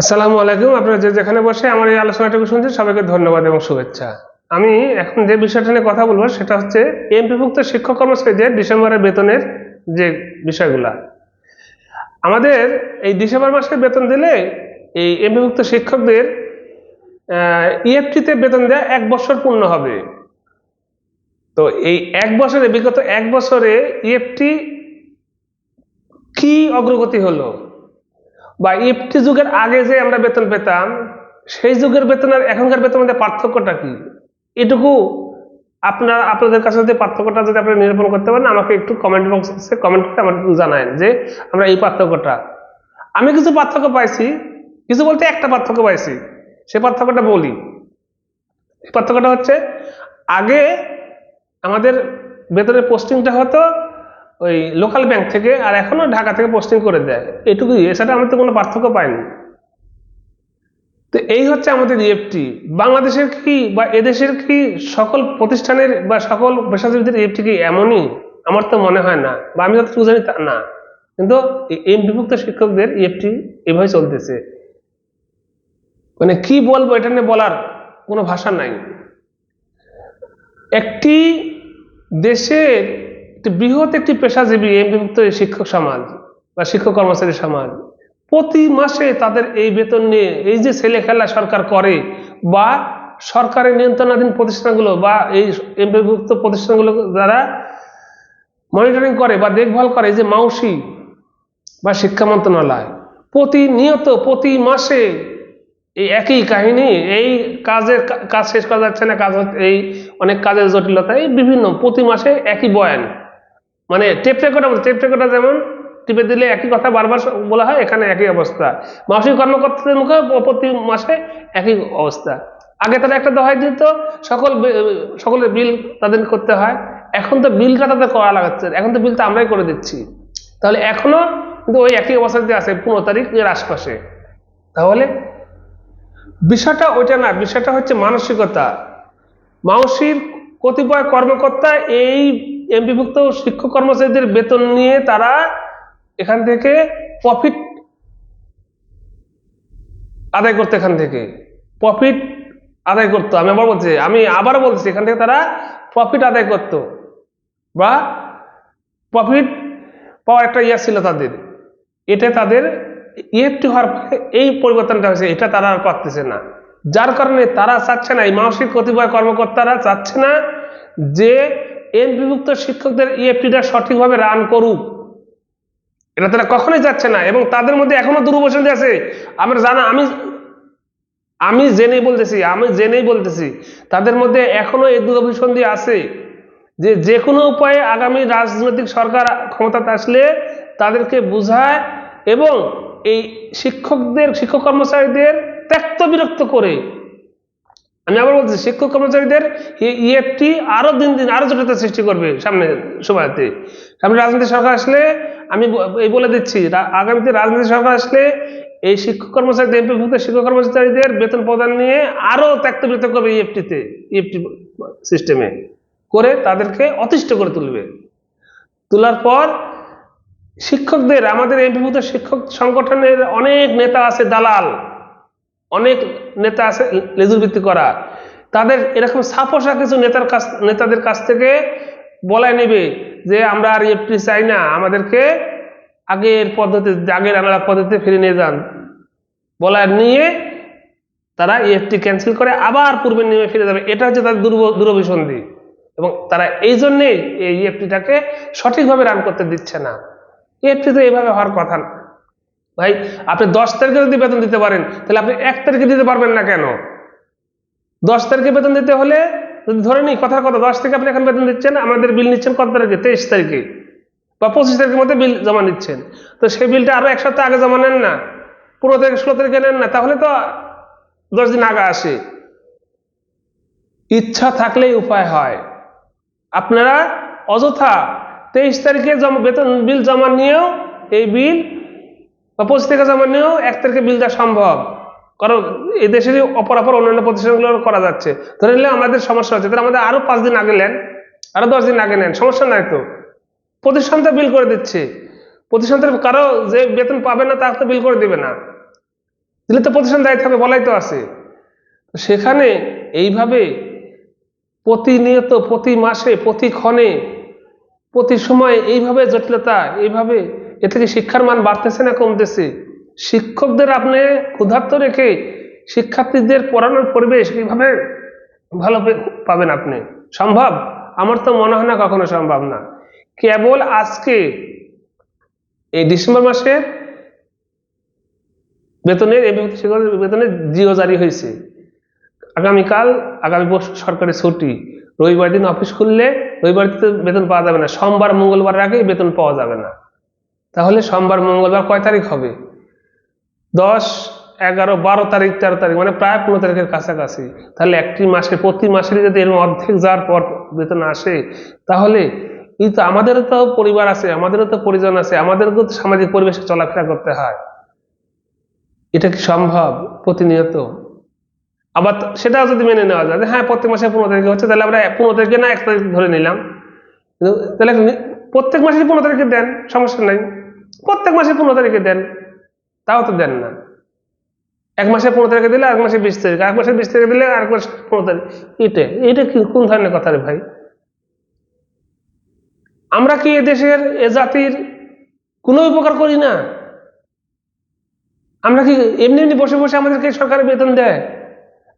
আসসালামু আলাইকুম। আপনারা যে যেখানে বসে আমার এই আলোচনাটুকু শুনছেন, সবাইকে ধন্যবাদ এবং শুভেচ্ছা। আমি এখন যে বিষয়টা নিয়ে কথা বলব, সেটা হচ্ছে এমপিভুক্ত শিক্ষক কর্মচারীদের ডিসেম্বরের বেতনের যে বিষয়গুলা। আমাদের এই ডিসেম্বর মাসের বেতন দিলে এই এমপিভুক্ত শিক্ষকদের ইএফটিতে বেতন দেওয়া এক বছর পূর্ণ হবে। তো এই এক বছরে, বিগত এক বছরে ইএফটি কি অগ্রগতি হলো? বা ইফটি যুগের আগে যে আমরা বেতন পেতাম, সেই যুগের বেতন আর এখনকার বেতনের মধ্যে পার্থক্যটা কি? এটুকু আপনার, আপনাদের কাছে যদি পার্থক্যটা যদি আপনি নিরূপণ করতে পারেন, আমাকে একটু কমেন্ট বক্সে কমেন্ট করে আমার জানায় যে আমরা এই পার্থক্যটা। আমি কিছু পার্থক্য পাইছি, কিছু বলতে একটা পার্থক্য পাইছি, সে পার্থক্যটা বলি। পার্থক্যটা হচ্ছে, আগে আমাদের বেতনের পোস্টিংটা হতো ওই লোকাল ব্যাংক থেকে আর এখনও ঢাকা থেকে পোস্টিং করে দেয়। এটুকুই এছাড়া আমি তো কোনো পার্থক্য পাইনি। তো এই হচ্ছে আমাদের ইএফটি বাংলাদেশের কি বা এদেশের কি সকল প্রতিষ্ঠানের বা সকল পেশাজীবীদের ইএফটি কি এমনই? আমার তো মনে হয় না, বা আমি যতটুকু জানি তা না। কিন্তু এই বিভক্ত শিক্ষকদের ইএফটি এভাবে চলতেছে। মানে কি বলব, এটা নিয়ে বলার কোনো ভাষা নাই। একটি দেশের একটি বৃহৎ একটি পেশাজীবী এমপিভুক্ত শিক্ষক সমাজ বা শিক্ষক কর্মচারী সমাজ, প্রতি মাসে তাদের এই বেতন নিয়ে এই যে ছেলে খেলা সরকার করে বা সরকারের নিয়ন্ত্রণাধীন প্রতিষ্ঠানগুলো বা এই এমপিভুক্ত প্রতিষ্ঠানগুলো যারা মনিটরিং করে বা দেখভাল করে যে মাউসি বা শিক্ষা মন্ত্রণালয়, প্রতিনিয়ত প্রতি মাসে এই একই কাহিনী, এই কাজের কাজ শেষ করা যাচ্ছে না, কাজ এই অনেক কাজের জটিলতা, এই বিভিন্ন প্রতি মাসে একই বয়ান। মানে টেপ রেকর্ডার টেপ রেকর্ডার যেমন টিপে দিলে একই কথা বারবার বলা হয়, এখানে একই অবস্থা। মাসিক কর্মকর্তাদের মুখে প্রতি মাসে একই অবস্থা। আগে তারা একটা দোহাই দিত, সকল সকলের বিল তাদের করতে হয়। এখন তো বিলটা তাদের করা লাগাচ্ছে এখন তো বিল তো আমরাই করে দিচ্ছি। তাহলে এখনও কিন্তু ওই একই অবস্থাতে আছে, পনেরো তারিখের আশপাশে। তাহলে বিষয়টা ওইটা না, বিষয়টা হচ্ছে মানসিকতা। মাউসির কতিপয় কর্মকর্তা এই এমপিভুক্ত শিক্ষক কর্মচারীদের বেতন নিয়ে তারা এখান থেকে প্রফিট আদায় করতে এখান থেকে। প্রফিট আদায় করতো। আমি আবার বলছি, আমি আবার বলছি, এখান থেকে তারা প্রফিট আদায় করতো বা প্রফিট পাওয়ার একটা ইয়া ছিল তাদের। এটা তাদের ইএফটি হওয়ার ফলে এই পরিবর্তনটা হয়েছে, এটা তারা আর পারতেছে না। যার কারণে তারা চাচ্ছে না, এই মানসিক কতিপয় কর্মকর্তারা চাচ্ছে না যে এম বিভক্ত শিক্ষকদের ইএফটিটা সঠিকভাবে রান করুক। এটা তারা কখনোই যাচ্ছে না এবং তাদের মধ্যে এখনও দুর্বসন্ধি আছে। আমরা জানা, আমি আমি জেনেই বলতেছি, আমি জেনেই বলতেছি, তাদের মধ্যে এখনও এই দুরভিসন্ধি আছে যে যে কোনো উপায়ে আগামী রাজনৈতিক সরকার ক্ষমতাতে আসলে তাদেরকে বোঝায় এবং এই শিক্ষকদের, শিক্ষক কর্মচারীদের ত্যক্ত বিরক্ত করে আমি আবার বলছি শিক্ষক কর্মচারীদের ইএফটি আরও দিন দিন আরও জটিলতা সৃষ্টি করবে সামনে সময়তে সামনে রাজনৈতিক সরকার আসলে, আমি এই বলে দিচ্ছি আগামীতে রাজনৈতিক সরকার আসলে এই শিক্ষক কর্মচারীদের এমপিভুক্ত শিক্ষক কর্মচারীদের বেতন প্রদান নিয়ে আরও ত্যাক্ত বিরক্ত করবে ইএফটিতে, ইএফটি সিস্টেমে। করে তাদেরকে অতিষ্ঠ করে তুলবে। তোলার পর শিক্ষকদের, আমাদের এমপিভুক্ত শিক্ষক সংগঠনের অনেক নেতা আছে, দালাল, অনেক নেতা আছে লেজুর ভিত্তি করা। তাদের এরকম সাপোসা কিছু নেতার কাছ, নেতাদের কাছ থেকে বলাই নেবে যে, আমরা আর এফটি চাই না, আমাদেরকে আগের পদ্ধতি, আগের আমরা পদ্ধতিতে ফিরে নিয়ে যান। বলায় নিয়ে তারা ইএফটি ক্যান্সেল করে, আবার পূর্বের নিয়মে ফিরে যাবে। এটা হচ্ছে তাদের দুর্ব, দুরভিসন্ধি। এবং তারা এই জন্যেই এই ইএফটিটাকে সঠিকভাবে রান করতে দিচ্ছে না। ইএফটি তো এইভাবে হওয়ার কথা না ভাই, আপনি দশ তারিখে যদি বেতন দিতে পারেন, তাহলে আপনি এক তারিখে দিতে পারবেন না কেন? দশ তারিখে বেতন দিতে হলে, যদি ধরে নিই, কথার কথা, দশ থেকে আপনি এখন বেতন দিচ্ছেন, আমাদের বিল নিচ্ছেন কত তারিখে? তেইশ তারিখে। বা পঁচিশ তারিখের মধ্যে বিল জমা নিচ্ছেন। তো সেই বিলটা আরও এক সপ্তাহ আগে জমা নেন না, পনেরো তারিখ, ষোলো তারিখে নেন না, তাহলে তো দশ দিন আগে আসে। ইচ্ছা থাকলেই উপায় হয়। আপনারা অযথা তেইশ তারিখে বেতন, বিল জমা নিয়েও এই বিল বা পঁচিশ থেকে জমা নিয়েও এক তারিখে বিল দেওয়া সম্ভব। কারণ এই দেশেরই অপরাপর অন্যান্য প্রতিষ্ঠানগুলো করা যাচ্ছে। ধরে নিলে আমাদের সমস্যা হচ্ছে, তাহলে আমাদের আরও পাঁচ দিন আগে নেন আরও দশ দিন আগে নেন, সমস্যা নাই তো। প্রতিষ্ঠান তো বিল করে দিচ্ছে। প্রতিষ্ঠান তো কারও যে বেতন পাবে না, তার তো বিল করে দেবে না। দিলে তো প্রতিষ্ঠান দায়িত্ব হবে বলাই তো আছে। সেখানে এইভাবে প্রতিনিয়ত, প্রতি মাসে, প্রতি ক্ষণে, প্রতি সময় এইভাবে জটিলতা, এইভাবে এ থেকে শিক্ষার মান বাড়তেছে না কমতেছে? শিক্ষকদের আপনি ক্ষুধার্ত রেখে শিক্ষার্থীদের পড়ানোর পরিবেশ এইভাবে ভালো পাবেন আপনি? সম্ভব? আমার তো মনে হয় না কখনো সম্ভব না। কেবল আজকে, এই ডিসেম্বর মাসের বেতনের বেতনের জিও জারি হয়েছে। আগামীকাল, আগামী বছর সরকারি ছুটি। রবিবার দিন অফিস খুললে রবিবার বেতন পাওয়া যাবে না। সোমবার মঙ্গলবার আগে বেতন পাওয়া যাবে না। তাহলে সোমবার, মঙ্গলবার কয় তারিখ হবে? দশ, এগারো, বারো তারিখ, তেরো তারিখ মানে প্রায় পনেরো তারিখের কাছাকাছি। তাহলে একটি মাসে, প্রতি মাসের যদি এরকম অর্ধেক যাওয়ার পর বেতন আসে, তাহলে এই তো আমাদেরও তো পরিবার আছে, আমাদেরও তো পরিজন আছে, আমাদেরও তো সামাজিক পরিবেশে চলাফেরা করতে হয়। এটা কি সম্ভব প্রতিনিয়ত? আবার সেটাও যদি মেনে নেওয়া যায় হ্যাঁ প্রত্যেক মাসে পনেরো তারিখে হচ্ছে, তাহলে আমরা পনেরো তারিখে না, এক তারিখ ধরে নিলাম। তাহলে প্রত্যেক মাসে পনেরো তারিখে দেন, সমস্যা নাই। প্রত্যেক মাসে পনেরো তারিখে দেন, তাও তো দেন না। এক মাসে পনেরো তারিখে দিলে এক মাসে বিশ তারিখ এক মাসে বিশ তারিখে দিলে, আরেক মাসে পনেরো তারিখ। এটা এটা কি, কোন ধরনের কথা রে ভাই? আমরা কি এ দেশের, এ জাতির কোনো উপকার করি না? আমরা কি এমনি এমনি বসে বসে আমাদেরকে সরকারি বেতন দেয়?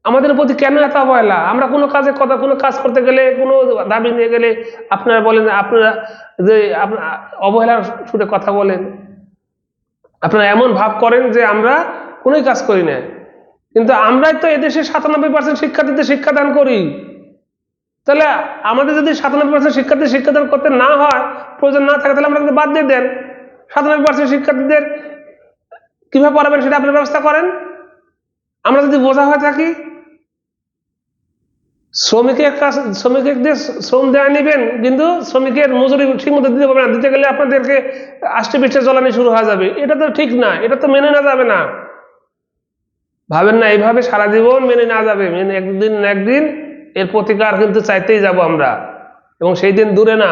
আমাদের প্রতি কেন এত অবহেলা? আমরা কোনো কাজে কথা, কোনো কাজ করতে গেলে, কোনো দাবি নিয়ে গেলে আপনারা বলেন, আপনারা যে, আপনা- অবহেলার সুরে কথা বলেন। আপনারা এমন ভাব করেন যে আমরা কোনোই কাজ করি না। কিন্তু আমরাই তো এদেশে সাতানব্বই পার্সেন্ট শিক্ষার্থীদের শিক্ষাদান করি। তাহলে আমাদের যদি সাতানব্বই পার্সেন্ট শিক্ষার্থী শিক্ষাদান করতে না হয়, প্রয়োজন না থাকে, তাহলে আমরা বাদ দিয়ে দেন। সাতানব্বই পার্সেন্ট শিক্ষার্থীদের কীভাবে পড়াবেন সেটা আপনি ব্যবস্থা করেন। আমরা যদি বোঝা হয়ে থাকি শ্রমিকের কাজ শ্রমিকের দিয়ে শ্রম দেওয়া নেবেন, কিন্তু শ্রমিকের মজুরি ঠিক মতো দিতে পারবে না। দিতে গেলে আপনাদেরকে আষ্টে পিষ্টে জ্বলানি শুরু হয়ে যাবে। এটা তো ঠিক না, এটা তো মেনে না যাবে না। ভাবেন না, এইভাবে সারা জীবন মেনে না যাবে। মেনে একদিন না একদিন এর প্রতিকার কিন্তু চাইতেই যাব আমরা। এবং সেই দিন দূরে না।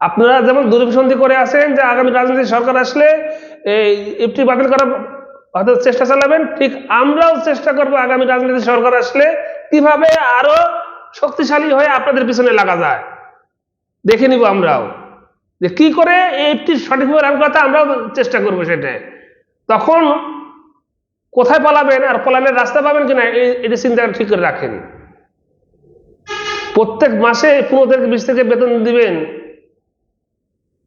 আপনারা যেমন দূরভিসন্ধি করে আছেন যে আগামী রাজনৈতিক সরকার আসলে এই এফটি বাতিল করার হয়তো চেষ্টা চালাবেন, ঠিক আমরাও চেষ্টা করব আগামী রাজনৈতিক সরকার আসলে কীভাবে আরও শক্তিশালী হয়ে আপনাদের পিছনে লাগা যায়? দেখে নিব আমরাও। যে কি করে এফটি সঠিকভাবে রান করতে আমরাও চেষ্টা করব সেটা তখন কোথায় পালাবেন আর পলানের রাস্তা পাবেন কিনা এটা চিন্তা ঠিক করে রাখেন। প্রত্যেক মাসে পনেরো থেকে বিশ থেকে বেতন দিবেন।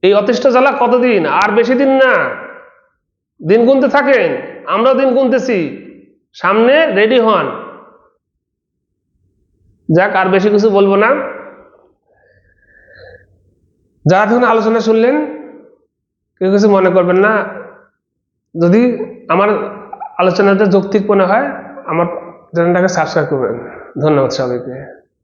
এই অতিষ্ঠ জ্বালা কতদিন? আর বেশি দিন না। দিন গুনতে থাকেন। আমরাও দিন গুনতেছি। সামনে রেডি হন। যাক, আর বেশি কিছু বলব না। যারা এখন আলোচনা শুনলেন, কেউ কিছু মনে করবেন না। যদি আমার আলোচনাটা যৌক্তিক মনে হয়, আমার চ্যানেলটাকে সাবস্ক্রাইব করবেন। ধন্যবাদ সবাইকে।